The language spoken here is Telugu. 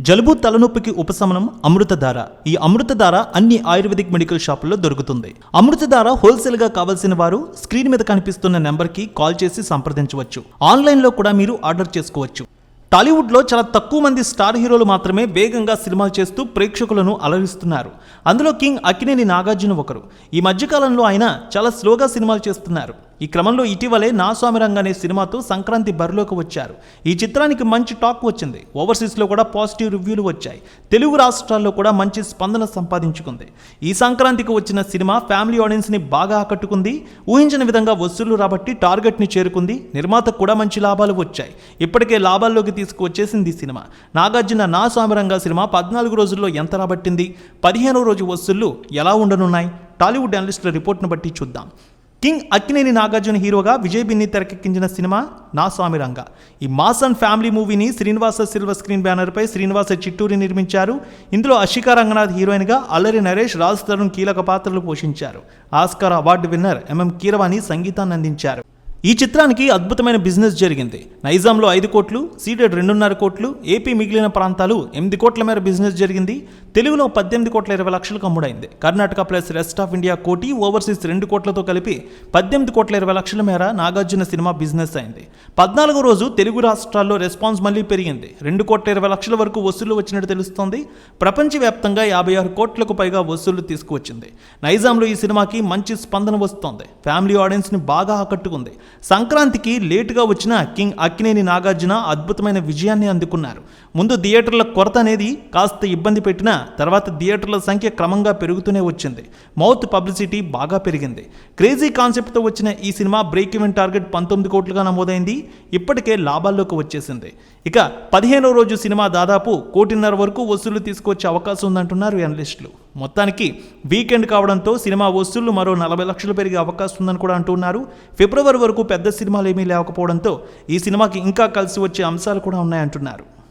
జలుబు తలనొప్పికి ఉపశమనం అమృతధార. ఈ అమృతధార అన్ని ఆయుర్వేదిక్ మెడికల్ షాపుల్లో దొరుకుతుంది. అమృతధార హోల్సేల్గా కావాల్సిన వారు స్క్రీన్ మీద కనిపిస్తున్న నెంబర్కి కాల్ చేసి సంప్రదించవచ్చు. ఆన్లైన్లో కూడా మీరు ఆర్డర్ చేసుకోవచ్చు. టాలీవుడ్లో చాలా తక్కువ మంది స్టార్ హీరోలు మాత్రమే వేగంగా సినిమాలు చేస్తూ ప్రేక్షకులను అలరిస్తున్నారు. అందులో కింగ్ అక్కినేని నాగార్జున ఒకరు. ఈ మధ్యకాలంలో ఆయన చాలా స్లోగా సినిమాలు చేస్తున్నారు. ఈ క్రమంలో ఇటీవలే నా స్వామిరంగ అనే సినిమాతో సంక్రాంతి బరిలోకి వచ్చారు. ఈ చిత్రానికి మంచి టాక్ వచ్చింది. ఓవర్సీస్లో కూడా పాజిటివ్ రివ్యూలు వచ్చాయి. తెలుగు రాష్ట్రాల్లో కూడా మంచి స్పందన సంపాదించుకుంది. ఈ సంక్రాంతికి వచ్చిన సినిమా ఫ్యామిలీ ఆడియన్స్ని బాగా ఆకట్టుకుంది. ఊహించిన విధంగా వసూళ్ళు రాబట్టి టార్గెట్ని చేరుకుంది. నిర్మాతకు కూడా మంచి లాభాలు వచ్చాయి. ఇప్పటికే లాభాల్లోకి తీసుకువచ్చేసింది ఈ సినిమా. నాగార్జున నా స్వామిరంగ సినిమా పద్నాలుగు రోజుల్లో ఎంత రాబట్టింది? పదిహేనో రోజు వసూళ్ళు ఎలా ఉండనున్నాయి? టాలీవుడ్ అనలిస్టుల రిపోర్ట్ను బట్టి చూద్దాం. కింగ్ అక్కినేని నాగార్జున హీరోగా విజయ్ బిన్ని తెరకెక్కించిన సినిమా నా స్వామి రంగ ఈ మాస్ ఫ్యామిలీ మూవీని శ్రీనివాస సిల్వర్ స్క్రీన్ బ్యానర్పై శ్రీనివాస చిట్టూరి నిర్మించారు. ఇందులో అశికా రంగనాథ్ హీరోయిన్గా అల్లరి నరేష్ రాజ్ తరుణ్ కీలక పాత్రలు పోషించారు. Oscar award winner M M Keeravani సంగీతాన్ని అందించారు ఈ చిత్రానికి అద్భుతమైన బిజినెస్ జరిగింది. నైజాంలో ఐదు కోట్లు సీడెడ్ రెండున్నర కోట్లు ఏపీ మిగిలిన ప్రాంతాలు ఎనిమిది కోట్ల మేర బిజినెస్ జరిగింది. తెలుగులో పద్దెనిమిది కోట్ల ఇరవై లక్షలకు అమ్ముడైంది. Karnataka plus rest of India కోటి ఓవర్సీస్ రెండు కోట్లతో కలిపి పద్దెనిమిది కోట్ల ఇరవై లక్షల మేర నాగార్జున సినిమా బిజినెస్ అయింది. పద్నాలుగో రోజు తెలుగు రాష్ట్రాల్లో రెస్పాన్స్ మళ్ళీ పెరిగింది. రెండు కోట్ల ఇరవై లక్షల వరకు వసూళ్ళు వచ్చినట్టు తెలుస్తోంది. ప్రపంచవ్యాప్తంగా యాభై ఆరు కోట్లకు పైగా వసూళ్ళు తీసుకువచ్చింది. నైజాంలో ఈ సినిమాకి మంచి స్పందన వస్తోంది. ఫ్యామిలీ ఆడియన్స్ని బాగా ఆకట్టుకుంది. సంక్రాంతికి లేటుగా వచ్చిన కింగ్ అక్కినేని నాగార్జున అద్భుతమైన విజయాన్ని అందుకున్నారు. ముందు థియేటర్ల కొరత అనేది కాస్త ఇబ్బంది పెట్టినా తర్వాత థియేటర్ల సంఖ్య క్రమంగా పెరుగుతూనే వచ్చింది. మౌత్ పబ్లిసిటీ బాగా పెరిగింది. క్రేజీ కాన్సెప్ట్తో వచ్చిన ఈ సినిమా బ్రేక్ ఈవెన్ టార్గెట్ పంతొమ్మిది కోట్లుగా నమోదైంది. ఇప్పటికే లాభాల్లోకి వచ్చేసింది. ఇక పదిహేనో రోజు సినిమా దాదాపు కోటిన్నర వరకు వసూలు తీసుకొచ్చే అవకాశం ఉందంటున్నారు అనలిస్టులు మొత్తానికి వీకెండ్ కావడంతో సినిమా వసూళ్ళు మరో నలభై లక్షలు పెరిగే అవకాశం ఉందని కూడా అంటున్నారు ఫిబ్రవరి వరకు పెద్ద సినిమాలు ఏమీ లేకపోవడంతో ఈ సినిమాకి ఇంకా కలిసి వచ్చే అంశాలు కూడా ఉన్నాయంటున్నారు.